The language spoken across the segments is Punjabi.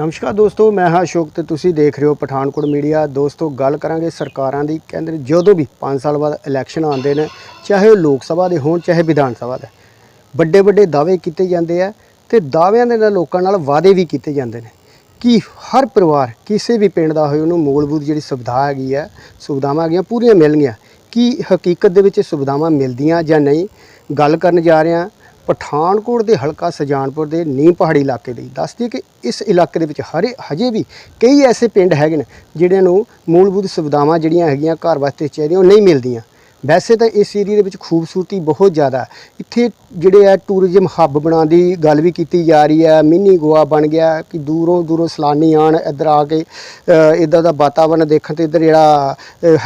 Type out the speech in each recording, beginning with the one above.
ਨਮਸਕਾਰ ਦੋਸਤੋ, ਮੈਂ ਹਾਂ ਅਸ਼ੋਕ ਤੇ ਤੁਸੀਂ ਦੇਖ ਰਹੇ ਹੋ ਪਠਾਨਕੋਟ ਮੀਡੀਆ। ਦੋਸਤੋ, ਗੱਲ ਕਰਾਂਗੇ ਸਰਕਾਰਾਂ ਦੀ। ਕਹਿੰਦੇ ਨੇ ਜਦੋਂ ਵੀ 5 ਸਾਲ ਬਾਅਦ ਇਲੈਕਸ਼ਨ ਆਉਂਦੇ ਨੇ, ਚਾਹੇ ਉਹ ਲੋਕ ਸਭਾ ਦੇ ਹੋਣ, ਚਾਹੇ ਵਿਧਾਨ ਸਭਾ ਦੇ ਵੱਡੇ ਵੱਡੇ ਦਾਅਵੇ ਕੀਤੇ ਜਾਂਦੇ ਆ ਤੇ ਦਾਅਵਿਆਂ ਦੇ ਨਾਲ ਲੋਕਾਂ ਨਾਲ ਵਾਅਦੇ ਵੀ ਕੀਤੇ ਜਾਂਦੇ ਨੇ ਕਿ ਹਰ ਪਰਿਵਾਰ, ਕਿਸੇ ਵੀ ਪਿੰਡ ਦਾ ਹੋਏ, ਉਹਨੂੰ ਮੂਲਭੂਤ ਜਿਹੜੀ ਸੁਵਿਧਾ ਹੈਗੀ ਆ, ਸੁਵਿਧਾਵਾਂ ਹੈਗੀਆਂ ਪੂਰੀਆਂ ਮਿਲਣਗੀਆਂ। ਕੀ ਹਕੀਕਤ ਦੇ ਵਿੱਚ ਸੁਵਿਧਾਵਾਂ ਮਿਲਦੀਆਂ ਜਾਂ ਨਹੀਂ? ਗੱਲ ਕਰਨ ਜਾ ਰਹੇ ਹਾਂ ਪਠਾਨਕੋਟ ਦੇ ਹਲਕਾ ਸਜਾਨਪੁਰ ਦੇ ਨੀਮ ਪਹਾੜੀ ਇਲਾਕੇ ਦੀ। ਦੱਸਦੀ ਕਿ ਇਸ ਇਲਾਕੇ ਦੇ ਵਿੱਚ ਹਰੇ ਹਜੇ ਵੀ ਕਈ ਐਸੇ ਪਿੰਡ ਹੈਗੇ ਨੇ ਜਿਹੜਿਆਂ ਨੂੰ ਮੂਲਭੂਤ ਸੁਵਿਧਾਵਾਂ ਜਿਹੜੀਆਂ ਹੈਗੀਆਂ ਘਰ ਵਾਸਤੇ ਚਾਹੀਦੀਆਂ, ਉਹ ਨਹੀਂ ਮਿਲਦੀਆਂ। ਵੈਸੇ ਤਾਂ ਇਸ ਏਰੀਏ ਦੇ ਵਿੱਚ ਖੂਬਸੂਰਤੀ ਬਹੁਤ ਜ਼ਿਆਦਾ। ਇੱਥੇ ਜਿਹੜੇ ਆ ਟੂਰਿਜ਼ਮ ਹੱਬ ਬਣਾਉਣ ਦੀ ਗੱਲ ਵੀ ਕੀਤੀ ਜਾ ਰਹੀ ਹੈ ਮਿੰਨੀ ਗੋਆ ਬਣ ਗਿਆ ਕਿ ਦੂਰੋਂ ਦੂਰੋਂ ਸੈਲਾਨੀ ਆਣ ਇੱਧਰ ਆ ਕੇ ਇਦਾਂ ਦਾ ਵਾਤਾਵਰਨ ਦੇਖਣ ਤੇ ਇੱਧਰ ਜਿਹੜਾ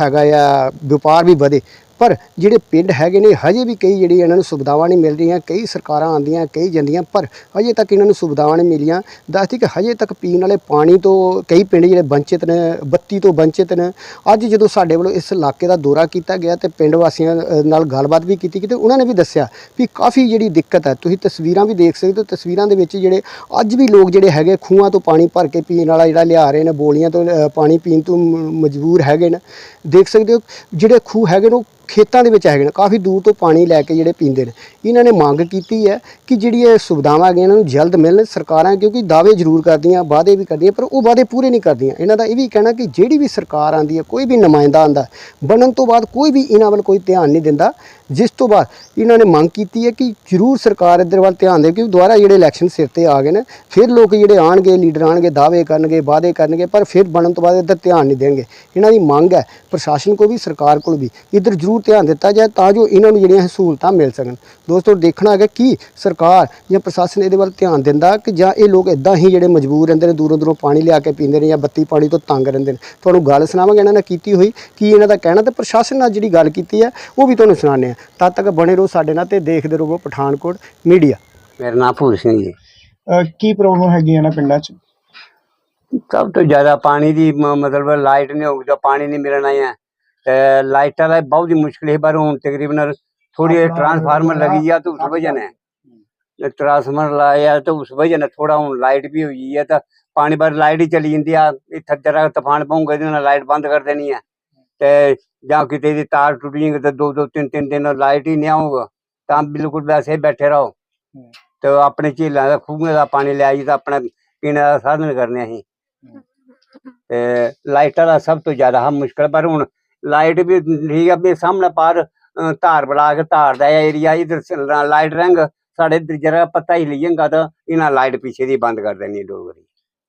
ਹੈਗਾ ਆ, ਵਪਾਰ ਵੀ ਵਧੇ। ਪਰ ਜਿਹੜੇ ਪਿੰਡ ਹੈਗੇ ਨੇ, ਹਜੇ ਵੀ ਕਈ ਜਿਹੜੀ ਇਹਨਾਂ ਨੂੰ ਸੁਵਿਧਾਵਾਂ ਨਹੀਂ ਮਿਲ ਰਹੀਆਂ, ਕਈ ਸਰਕਾਰਾਂ ਆਉਂਦੀਆਂ, ਕਈ ਜਾਂਦੀਆਂ, ਪਰ ਹਜੇ ਤੱਕ ਇਹਨਾਂ ਨੂੰ ਸੁਵਿਧਾਵਾਂ ਨਹੀਂ ਮਿਲੀਆਂ। ਦੱਸਦੀ ਕਿ ਹਜੇ ਤੱਕ ਪੀਣ ਵਾਲੇ ਪਾਣੀ ਤੋਂ ਕਈ ਪਿੰਡ ਜਿਹੜੇ ਵੰਚਿਤ ਨੇ, ਬੱਤੀ ਤੋਂ ਵੰਚਿਤ ਨੇ, ਅੱਜ ਜਦੋਂ ਸਾਡੇ ਵੱਲੋਂ ਇਸ ਇਲਾਕੇ ਦਾ ਦੌਰਾ ਕੀਤਾ ਗਿਆ ਤੇ ਪਿੰਡ ਵਾਸੀਆਂ ਨਾਲ ਗੱਲਬਾਤ ਵੀ ਕੀਤੀ ਕਿਤੇ ਉਹਨਾਂ ਨੇ ਵੀ ਦੱਸਿਆ ਵੀ ਕਾਫੀ ਜਿਹੜੀ ਦਿੱਕਤ ਹੈ। ਤੁਸੀਂ ਤਸਵੀਰਾਂ ਵੀ ਦੇਖ ਸਕਦੇ ਹੋ, ਤਸਵੀਰਾਂ ਦੇ ਵਿੱਚ ਜਿਹੜੇ ਅੱਜ ਵੀ ਲੋਕ ਜਿਹੜੇ ਹੈਗੇ ਖੂਹਾਂ ਤੋਂ ਪਾਣੀ ਭਰ ਕੇ ਪੀਣ ਵਾਲਾ ਜਿਹੜਾ ਲਿਆ ਰਹੇ ਨੇ ਬੋਲੀਆਂ ਤੋਂ ਪਾਣੀ ਪੀਣ ਤੋਂ ਮਜਬੂਰ ਹੈਗੇ ਨੇ। ਦੇਖ ਸਕਦੇ ਹੋ, ਜਿਹੜੇ ਖੂਹ ਹੈਗੇ ਨੇ, ਉਹ ਖੇਤਾਂ ਦੇ ਵਿੱਚ ਹੈਗੇ ਨੇ, ਕਾਫੀ ਦੂਰ ਤੋਂ ਪਾਣੀ ਲੈ ਕੇ ਜਿਹੜੇ ਪੀਂਦੇ ਨੇ। ਇਹਨਾਂ ਨੇ ਮੰਗ ਕੀਤੀ ਹੈ ਕਿ ਜਿਹੜੀ ਇਹ ਸੁਵਿਧਾਵਾਂ ਹੈਗੀਆਂ ਇਹਨਾਂ ਨੂੰ ਜਲਦ ਮਿਲਣ, ਸਰਕਾਰਾਂ ਕਿਉਂਕਿ ਦਾਅਵੇ ਜ਼ਰੂਰ ਕਰਦੀਆਂ, ਵਾਅਦੇ ਵੀ ਕਰਦੀਆਂ, ਪਰ ਉਹ ਵਾਅਦੇ ਪੂਰੇ ਨਹੀਂ ਕਰਦੀਆਂ। ਇਹਨਾਂ ਦਾ ਇਹ ਵੀ ਕਹਿਣਾ ਕਿ ਜਿਹੜੀ ਵੀ ਸਰਕਾਰ ਆਂਦੀ ਹੈ, ਕੋਈ ਵੀ ਨੁਮਾਇੰਦਾ ਆਂਦਾ ਬਣਨ ਤੋਂ ਬਾਅਦ ਕੋਈ ਵੀ ਇਹਨਾਂ ਵੱਲ ਕੋਈ ਧਿਆਨ ਨਹੀਂ ਦਿੰਦਾ। ਜਿਸ ਤੋਂ ਬਾਅਦ ਇਹਨਾਂ ਨੇ ਮੰਗ ਕੀਤੀ ਹੈ ਕਿ ਜ਼ਰੂਰ ਸਰਕਾਰ ਇੱਧਰ ਵੱਲ ਧਿਆਨ ਦੇ ਕਿਉਂਕਿ ਦੁਬਾਰਾ ਜਿਹੜੇ ਇਲੈਕਸ਼ਨ ਸਿਰ ਤੇ ਆ ਗਏ ਨੇ, ਫਿਰ ਲੋਕ ਜਿਹੜੇ ਆਣਗੇ ਲੀਡਰ ਆਣਗੇ ਦਾਅਵੇ ਕਰਨਗੇ, ਵਾਅਦੇ ਕਰਨਗੇ, ਪਰ ਫਿਰ ਬਣਨ ਤੋਂ ਬਾਅਦ ਇੱਧਰ ਧਿਆਨ ਨਹੀਂ ਦੇਣਗੇ। ਇਹਨਾਂ ਦੀ ਮੰਗ ਹੈ, ਪ੍ਰਸ਼ਾਸਨ ਕੋਲ ਵੀ, ਸਰਕਾਰ ਕੋਲ ਵੀ, ਇੱਧਰ ਜ਼ਰੂਰ ਧਿਆਨ ਦਿੱਤਾ ਜਾਏ ਤਾਂ ਜੋ ਇਹਨਾਂ ਨੂੰ ਜਿਹੜੀਆਂ ਸਹੂਲਤਾਂ ਮਿਲ ਸਕਣ। ਦੋਸਤੋ, ਦੇਖਣਾ ਹੈਗਾ ਕਿ ਸਰਕਾਰ ਜਾਂ ਪ੍ਰਸ਼ਾਸਨ ਇਹਦੇ ਵੱਲ ਧਿਆਨ ਦਿੰਦਾ ਕਿ ਜਾਂ ਇਹ ਲੋਕ ਇਦਾਂ ਹੀ ਜਿਹੜੇ ਮਜਬੂਰ ਰਹਿੰਦੇ ਨੇ, ਦੂਰੋਂ ਦੂਰੋਂ ਪਾਣੀ ਲਿਆ ਕੇ ਪੀਂਦੇ ਨੇ ਜਾਂ ਬੱਤੀ ਪਾਣੀ ਤੋਂ ਤੰਗ ਰਹਿੰਦੇ ਨੇ। ਤੁਹਾਨੂੰ ਗੱਲ ਸੁਣਾਵਾਂਗੇ ਇਹਨਾਂ ਨੇ ਕੀਤੀ ਹੋਈ, ਕੀ ਇਹਨਾਂ ਦਾ ਕਹਿਣਾ ਤੇ ਪ੍ਰਸ਼ਾਸਨ ਨਾਲ ਜਿਹੜੀ ਗੱਲ ਕੀਤੀ ਹੈ, ਉਹ ਵੀ ਤੁਹਾਨੂੰ ਸੁਣਾਉਂਦੇ ਹਾਂ। ਤਦ ਤੱਕ ਬਣੇ ਰਹੋ ਸਾਡੇ ਨਾਲ ਤੇ ਦੇਖਦੇ ਰਹੋ ਪਠਾਨਕੋਟ ਮੀਡੀਆ। ਮੇਰਾ ਨਾਮ ਭੂਰ ਸਿੰਘ ਜੀ। ਕੀ ਪ੍ਰੋਬਲਮ ਹੈਗੀ ਹੈ ਪਿੰਡਾਂ 'ਚ? ਸਭ ਤੋਂ ਜ਼ਿਆਦਾ ਪਾਣੀ ਦੀ ਮਤਲਬ ਲਾਈਟ ਨਹੀਂ ਹੋਊ ਤਾਂ ਪਾਣੀ ਨਹੀਂ ਮਿਲਣਾ ਹੈ ਲਾਈਟਾਂ ਦਾ ਬਹੁਤ ਹੀ ਮੁਸ਼ਕਿਲ ਹੈ ਪਰ ਹੁਣ ਤਕਰੀਬਨ ਥੋੜੀ ਟ੍ਰਾਂਸਫਾਰਮਰ लगी ਆ ਤਾਂ ਉਸ ਵਜ੍ਹਾ ਨੇ ਟ੍ਰਾਂਸਫਾਰਮਰ ਲਾਇਆ ਤਾਂ ਉਸ ਵਜ੍ਹਾ ਨਾਲ ਥੋੜਾ ਹੁਣ ਲਾਈਟ ਵੀ ਹੋਈ ਹੈ ਤਾਂ ਪਾਣੀ ਬਾਰ ਲਾਈਟ ਹੀ ਚਲੀ ਜਾਂਦੀ ਆ। ਇਹ ਥੱਜਰਾ ਤੂਫਾਨ ਪਊਗਾ ਇਹਦੇ ਲਾਈਟ ਬੰਦ ਕਰ ਦੇਣੀ ਹੈ ਤੇ ਜਾਂ ਕਿਤੇ ਦੀ ਤਾਰ ਟੁੱਟ ਜਾਏਗੀ ਤਾਂ ਦੋ ਦੋ ਤਿੰਨ ਤਿੰਨ ਦਿਨ ਲਾਈਟ ਹੀ ਨਹੀਂ ਆਊਗਾ ਤਾਂ ਬਿਲਕੁਲ ਵੈਸੇ ਹੀ ਬੈਠੇ ਰਹੋ। ਤੇ ਆਪਣੇ ਝੀਲਾਂ ਦਾ ਖੂਹਾਂ ਦਾ ਪਾਣੀ ਲਿਆ ਜੀ ਤਾਂ ਆਪਣਾ ਪੀਣ ਦਾ ਸਾਧਨ ਕਰਨੇ ਅਸੀਂ। ਤੇ ਲਾਈਟਾਂ ਦਾ ਸਭ ਤੋਂ ਜ਼ਿਆਦਾ ਹਮ ਮੁਸ਼ਕਲ ਪਰ ਹੁਣ ਲਾਈਟ ਵੀ ਠੀਕ ਆ ਵੀ ਸਾਹਮਣੇ ਪਾਰ ਧਾਰ ਬਣਾ ਕੇ ਧਾਰ ਦਾ ਏਰੀਆ ਇਧਰ ਲਾਈਟ ਰੰਗ ਸਾਡੇ ਜਰਾ ਪਤਾ ਹੀ ਲਈਏਗਾ ਤਾਂ ਇਹਨਾਂ ਲਾਈਟ ਪਿੱਛੇ ਦੀ ਬੰਦ ਕਰ ਦੇਣੀ ਡੋਗਰੀ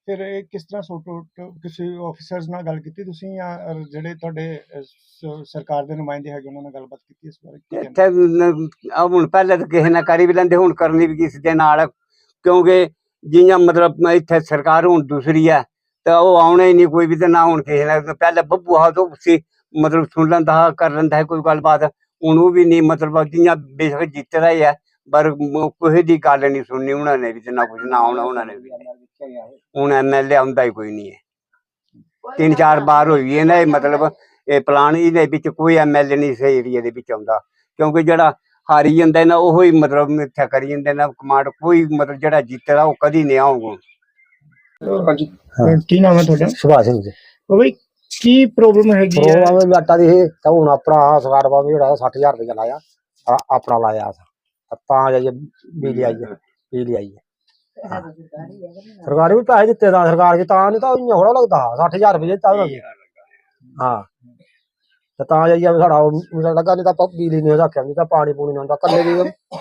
ਫਿਰ ਇਹ ਕਿਸ ਤਰ੍ਹਾਂ ਸੋਟੋ ਕਿਸੇ ਆਫੀਸਰਸ ਨਾਲ ਗੱਲ ਕੀਤੀ ਤੁਸੀਂ ਜਾਂ ਜਿਹੜੇ ਤੁਹਾਡੇ ਸਰਕਾਰ ਦੇ ਨੁਮਾਇੰਦੇ ਹੈਗੇ ਉਹਨਾਂ ਨਾਲ ਗੱਲਬਾਤ ਕੀਤੀ ਇਸ ਬਾਰੇ? ਇੱਥੇ ਆ ਹੁਣ ਪਹਿਲੇ ਤਾਂ ਕਿਸੇ ਨਾਲ ਕਰੀ ਵੀ ਲੈਂਦੇ, ਹੁਣ ਕਰਨੀ ਵੀ ਕਿਸੇ ਦੇ ਨਾਲ? ਕਿਉਂਕਿ ਜਿਹੀਆਂ ਮਤਲਬ ਇੱਥੇ ਸਰਕਾਰ ਹੁਣ ਦੂਸਰੀ ਹੈ, ਤਾਂ ਉਹ ਆਉਣਾ ਹੀ ਨਹੀਂ ਕੋਈ ਵੀ ਤੇ ਨਾ ਹੁਣ ਕਿਸੇ ਨਾਲ, ਪਹਿਲੇ ਬੱਬੂ ਹਾ ਤੋਂ ਸੀ, ਮਤਲਬ ਸੁਣ ਲੈਂਦਾ ਕਰ ਲੈਂਦਾ ਕੋਈ ਗੱਲਬਾਤ, ਹੁਣ ਉਹ ਵੀ ਨਹੀਂ, ਮਤਲਬ ਜਿਵੇਂ ਬੇਸ਼ੱਕ ਜਿੱਤਦਾ ਹੀ ਹੈ ਪਰ ਮ- ਕਿਸੇ ਦੀ ਗੱਲ ਨਹੀਂ ਸੁਣਨੀ ਉਹਨਾਂ ਨੇ ਵੀ ਤੇ ਨਾ ਕੁਝ ਨਾ ਆਉਣਾ ਉਹਨਾਂ ਨੇ ਵੀ। ਹੁਣ ਐਮਐਲਏ ਆਉਂਦਾ ਹੀ ਕੋਈ ਨਹੀਂ ਹੈ। ਤਿੰਨ ਚਾਰ ਵਾਰ ਹੋਈ ਹੈ ਨਾ ਇਹ ਮਤਲਬ ਇਹ ਪਲਾਨ ਇਹਦੇ ਵਿੱਚ ਕੋਈ ਐਮਐਲਏ ਨਹੀਂ ਇਸ ਏਰੀਏ ਦੇ ਵਿੱਚ ਆਉਂਦਾ। ਕਿਉਂਕਿ ਜਿਹੜਾ ਹਾਰੀ ਜਾਂਦਾ ਨਾ ਉਹ ਹੀ ਮਤਲਬ ਇੱਥੇ ਕਰੀ ਜਾਂਦੇ ਨਾ ਕਮਾਂਡ ਕੋਈ ਮਤਲਬ ਜਿਹੜਾ ਜਿੱਤਦਾ ਉਹ ਕਦੀ ਨਹੀਂ ਹਾਂਜੀ। ਅਹ, ਕੀ ਨਾਮ ਹੈ ਤੁਹਾਡਾ? ਸੁਭਾਸ਼ ਸਿੰਘ ਜੀ। ਉਹ ਬਈ ਕੀ ਪ੍ਰੋਬਲਮ ਹੈਗੀ ਹੈ? ਪ੍ਰੋਗਰਾਮ ਆਟਾ ਦੀ ਇਹ ਤਾਂ ਹੁਣ ਆਪਣਾ ਸਰਕਾਰ ਬਾਬੂ ਜਿਹੜਾ 60000 ਰੁਪਏ ਲਾਇਆ ਆ- ਆਪਣਾ ਲਾਇਆ ਤਾਂ ਤਾਂ ਜਾਈਏ ਬਿਜਲੀ ਆਈ ਹੈ ਹਾਂ। ਸਰਕਾਰ ਵੀ ਪੈਸੇ ਦਿੱਤੇ ਤਾਂ ਸਰਕਾਰ ਜੀ ਤਾਂ ਨਹੀਂ ਤਾਂ ਇੰਨਾ ਹੋੜਾ ਲੱਗਦਾ 60000 ਰੁਪਏ ਨੇ। ਹਾਂ। ਤੇ ਤਾਂ ਜਾਈਏ ਵੀ ਸਾਡਾ ਉਹ ਲੱਗਾ ਨਹੀਂ ਤਾਂ ਆਪਾਂ ਬਿਜਲੀ ਨਹੀਂ ਰੱਖਿਆ ਨਹੀਂ ਤਾਂ ਪਾਣੀ ਪੂਣੀ ਨਹੀਂ ਹੁੰਦਾ ਕੱਲੇ ਦੀ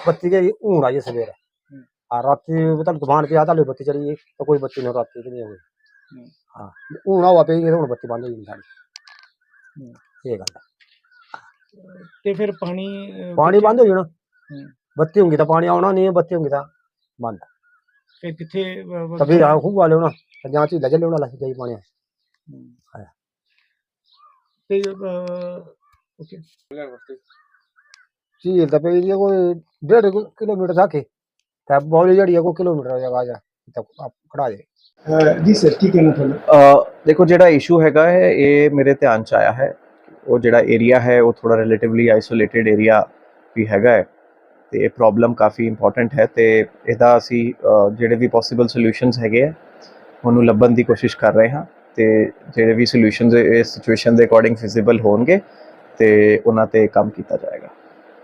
ਬੱਤੀ ਗਈ ਹੁਣ ਆਈ ਸਵੇਰ। ਆ ਰਾਤੀ ਵੀ ਤੁਹਾਨੂੰ ਦੁਕਾਨ ਤੇ ਆ ਤਾਂ ਬੱਤੀ ਚਲੀ ਗਈ ਤਾਂ ਕੋਈ ਬੱਤੀ ਨਹੀਂ ਰਾਤੀ ਤੇ ਨਹੀਂ ਹੋਈ। ਹਾਂ ਹੁਣ ਆਵਾ ਪਈ ਹੁਣ ਬੱਤੀ ਬੰਦ ਹੋ ਗਈ ਸਾਡੀ। ਇਹ ਗੱਲ ਤੇ ਫਿਰ ਪਾਣੀ ਅਹ, ਪਾਣੀ ਬੰਦ ਹੋ ਜਾਣਾ। ਬੱਤੀ ਹੋਊਗੀ ਤਾਂ ਪਾਣੀ ਆਉਣਾ ਨਹੀਂ ਬੱਤੀ ਹੋਊਗੀ ਤਾਂ ਬੰਦ। ਫਿਰ ਕਿੱਥੇ ਵ- ਰਾਹ ਖੂਬ ਵਾਲੇ ਹੋਣਾ ਤੇ ਜਾਂ ਝੀਲਾ ਚੱਲੇ ਹੋਣਾ ਲੱਗ ਜਾਈ ਪਾਣੀ। ਹੂੰ। ਤੇ ਓਕੇ। ਝੀਲ ਤਾਂ ਪਈ ਦੀ ਆ ਕੋਈ ਡੇਢ ਕੁ ਕਿਲੋਮੀਟਰ ਤੱਕ ਹੀ ਤੇ ਬੌਲੀ ਜਿਹੜੀ ਆ ਕੋਈ ਕਿਲੋਮੀਟਰ ਜਗ੍ਹਾ ਜਾ ਤਾਂ ਖੜਾ ਜੇ। ਜੀ ਸਰ ਕੀ ਕਹਿਣਾ ਤੁਹਾਨੂੰ ਅ, ਦੇਖੋ ਜਿਹੜਾ ਇਸ਼ੂ ਹੈਗਾ ਹੈ ਇਹ ਮੇਰੇ ਧਿਆਨ ਚ ਆਇਆ ਹੈ। ਉਹ ਜਿਹੜਾ ਏਰੀਆ ਹੈ ਉਹ ਥੋੜਾ ਰਿਲੇਟਿਵਲੀ ਆਈਸੋਲੇਟਿਡ ਏਰੀਆ ਵੀ ਹੈਗਾ ਹੈ। ਤੇ ਇਹ ਪ੍ਰੋਬਲਮ ਕਾਫੀ ਇੰਪੋਰਟੈਂਟ ਹੈ ਤੇ ਇਹਦਾ ਅਸੀਂ ਜਿਹੜੇ ਵੀ ਪੋਸੀਬਲ ਸੋਲੂਸ਼ਨਸ ਹੈਗੇ ਆ, ਉਹਨੂੰ ਲੱਭਣ ਦੀ ਕੋਸ਼ਿਸ਼ ਕਰ ਰਹੇ ਹਾਂ ਤੇ ਜਿਹੜੇ ਵੀ ਸੋਲੂਸ਼ਨਸ ਇਸ ਸਿਚੁਏਸ਼ਨ ਦੇ ਅਕੋਰਡਿੰਗ ਫਿਜ਼ੀਬਲ ਹੋਣਗੇ ਤੇ ਉਹਨਾਂ ਤੇ ਕੰਮ ਕੀਤਾ ਜਾਏਗਾ।